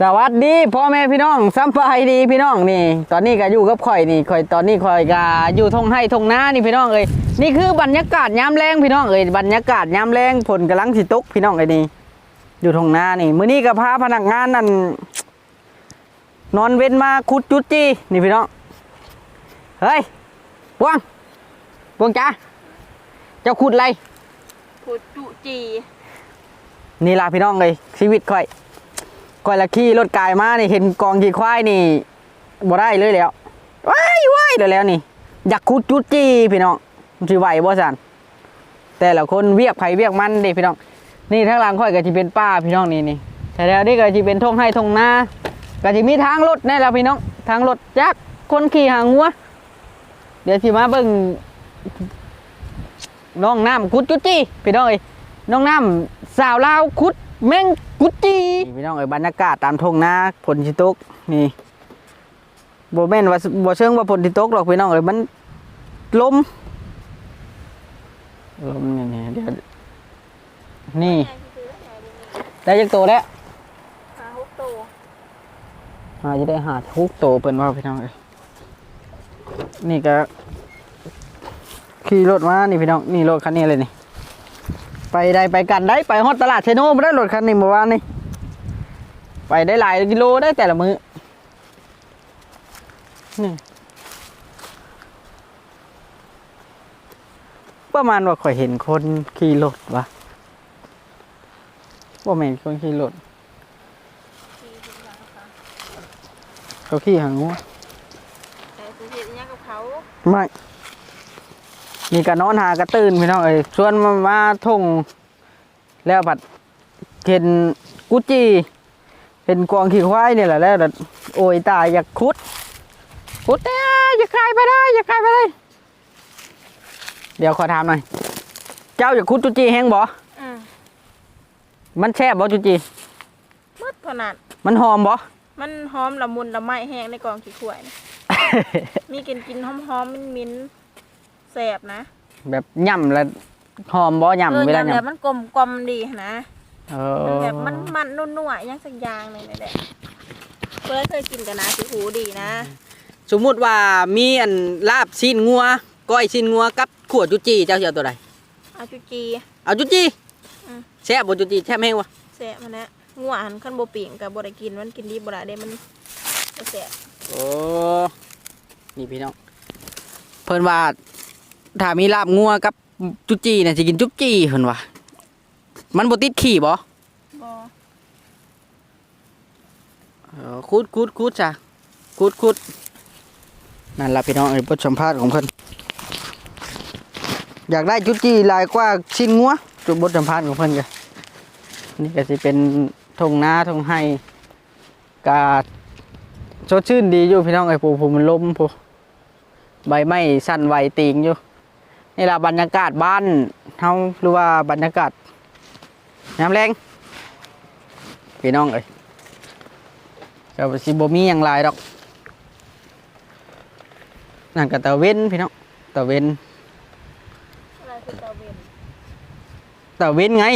สวัสดีพ่อแม่พี่น้องสำบายดีพี่น้องนี่ ตอนนี้ก็อยู่กับข่อยนี่ข่อยตอนนี้ข่อยก็อยู่ทงให้ทงนานี่พี่น้องเอ้ยนี่คือบรรยากาศยามแรงพี่น้องเอ้ยบรรยากาศยามแรงฝนกำลังสิตกพี่น้องเอ้ยนี่อยู่ทงนานี่มื้อนี้ก็พาพนักงานนั่นนอนเว้นมาขุดจุดจีนี่พี่น้องเฮ้ยพวงพวงจ้าเจ้าขุดอะไรขุดจุจีนี่ล่ะพี่น้องเลยชีวิตค่อย ก่อยละขี่รถกายมานี่เห็นกองขี่ควายนี่บ่ได้เลยแล้วว้ายว้ายเดี๋ยวแล้วนี่ อยากคุดจุดจี้พี่น้องมันสิไหวบ่สันแต่ละคนเวียกไผเวียกมันเด้พี่น้อง นี่ทางหลังค่อยก็สิเป็นป้าพี่น้องนี่นี่แต่แล้วนี่ก็สิเป็นทงให้ทงนาก็สิมีทางรถแน่แล้วพี่น้อง ทางรถจักคนขี่หางหัวเดี๋ยวสิมาเบิ่งน้องน้ำคุดจุดจี้พี่น้องเอ้ยน้องน้ำสาวลาวคุด แม่งกุจีพี่น้องเอ้ยบรรยากาศตามทงนาฝนสิตกนี่โบแม่นว่าบเชิงว่าฝนสิตกหรอกพี่น้องเอ้ยมันลมลมนี่นี่เดี๋ยวนี่ ได้จักโตแล้วหาฮุกโตอาจะได้หาทุกโตเพิ่นว่าพี่น้องเอ้ยนี่ก็ขี่รถมานี่พี่น้องนี่รถคันนี้เลยนี่ ไปได้ไปกันได้ไปฮอดตลาดเชโน่มาได้รถคันนี้เมื่อวานนี่ไปได้หลายกิโลได้แต่ละมือนี่ประมาณว่าข่อยเห็นคนขี่รถวะว่าแม่นคนขี่รถเขาขี่หางงูแต่สุเห็นยังกับเขาไม่ มีการนอนหากระตื่นพี่น้องเอ้ยชวนมามาทงแล้วผัดเห็นกุจีเป็นกวางขี่ควายนี่แหละแล้วแบบโอ้ยตายอยากคุดคุดเอ้ยอย่าคายไปได้อย่าคายไปได้ เดี๋ยวขอถามหน่อย เจ้าอยากคุดจุจีแห้งบ่อืมมันแช่บบ่จุจีมืดขนาดมันหอมบ่มันหอมละมุนละไม้แห้งในกองขี้ข่วยนะมีกลินกินหอมหอมมินมินๆ แสบนะแบบย่ำแล้วหอมบ่เออย่ำเวลาแบบย่ำมันกลมกลมๆดีนะเอมันอแบบมันมันนุ่นๆยังสักอย่างหนึ่งเลยแหละเพื่อเคยกินกันนะสิหูดีนะสมมุติว่ามีอันลาบชิ้นงัวก้อยชิ้นงัวกับขวดจุจีเจ้าสิเอาตัวใดเอาจุจี เอาจุจีอืม แซ่บบ่จุจีแซ่บแห้งวะแสบมันนะงัวหันขั้นโบปิ่งกับโบได้กินมันกินดีโบได้เด้มันบ่แสบโอ้นี่พี่น้องเพิ่นว่า ถ้ามีลาบงัวกับจุจีน่ะสิกินจุจีเพิ่นว่ามันบ่ติดขี้บ่บอเออคูดคูดคูดจ้ะคูดคูดนั่นล่ะพี่น้องเอ้ยบทสัมภาษณ์ของเพิ่นอยากได้จุจีหลายกว่าชิ้นงัวจุบทสัมภาษณ์ของเพิ่นก็นี่ก็สิเป็นทงนาทงไห้กาสดชื่นดีอยู่พี่น้องไอ้ปูปูมันล้มปูใบไม้สั่นไหวติงอยู่ นี่ล่ะบรรยากาศบ้านเฮาหรือว่าบรรยากาศยามแรงพี่น้องเอ้ยก็สิบ่มีหยังหลายดอกนั่นก็ตะเว้นพี่น้องตะเว้นอะไรคือเตาเวนตะเว้นไง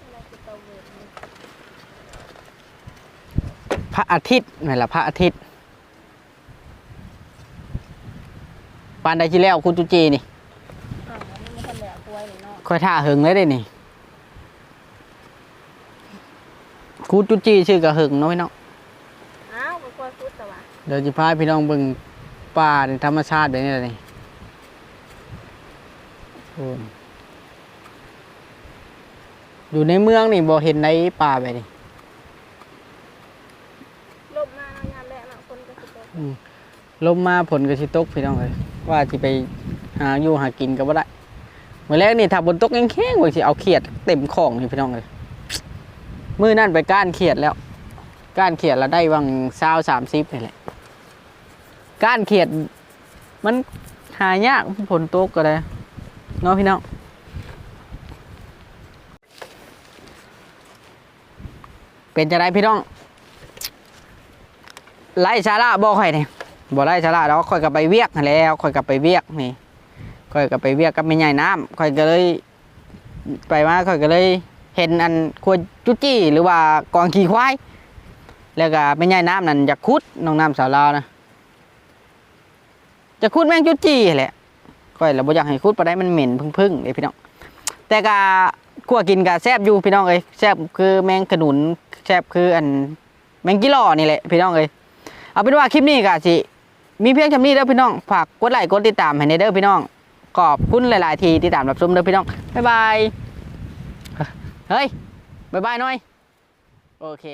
อะไรคือเตาเวนพระอาทิตย์นั่นล่ะพระอาทิตย์ ปานใดที่แล้วคุณจุจีนี่อ่าอันนี้มันทันแหลกกล้วยนี่เนาะค่อยท่าหึงเลยได้นี่คุณจุจีชื่อกะหึงเนาะพี่น้องอ้าวมันกล้วยฟุตแต่ว่าเดี๋ยวจะพาพี่น้องเบิ่งป่าในธรรมชาติแบบนี้แหละนี่โอ้ยอยู่ในเมืองนี่บ่เห็นในป่าแบบนี้ ลบมาเนาะยามแรกเนาะคนก็สิตก อืมลมมาผลก็สิตกพี่น้องเลย ว่าสิไปหาอยู่หากินก็บ่ได้เมื่อแรกนี่ถ้าบนตกแข็งๆว่าสิเอาเขียดเต็มของนี่พี่น้องเลยมือนั่นไปก้านเขียดแล้ว ก้านเขียดแล้วได้วังเศร้าสามสิบนี่แหละก้านเขียด มันหายากผลตกก็ได้เนาะพี่น้องเป็นจะได้พี่น้องไล่ชาระบอกข่อยนี่ย บ่ไล่ชาระแล้วข่อยก็ไปเวียกแล้วข่อยก็ไปเวียกนี่ข่อยก็ไปเวียกกับแม่ใหญ่น้ำข่อยก็เลย ไปมาข่อยก็เลยเห็นอันครัวจุจี้หรือว่ากองขี้ควายแล้วก็แม่ใหญ่น้ำนั่นอยากคุดน้องน้ำสาวลาวนะจะคุดแมงจุจี้แหละค่อยเราบ่อยากให้คุดไปได้มันเหม็นพึ่งๆเลยพี่น้องแต่ก็ขั่วกินก็แซบอยู่พี่น้องเอ้ยแซบคือแมงขนุนแซบคืออันแมงกิลอนี่แหละพี่น้องเอ้ยเอาเป็นว่าคลิปนี้ก็สิ มีเพียงจำนี้เด้อพี่น้อง ฝากกดไลค์กดติดตามให้ในเด้อพี่น้อง ขอบคุณหลาย ๆ ทีที่ตามรับชมเด้อพี่น้อง บ๊ายบาย เฮ้ย บ๊ายบายหน่อย โอเค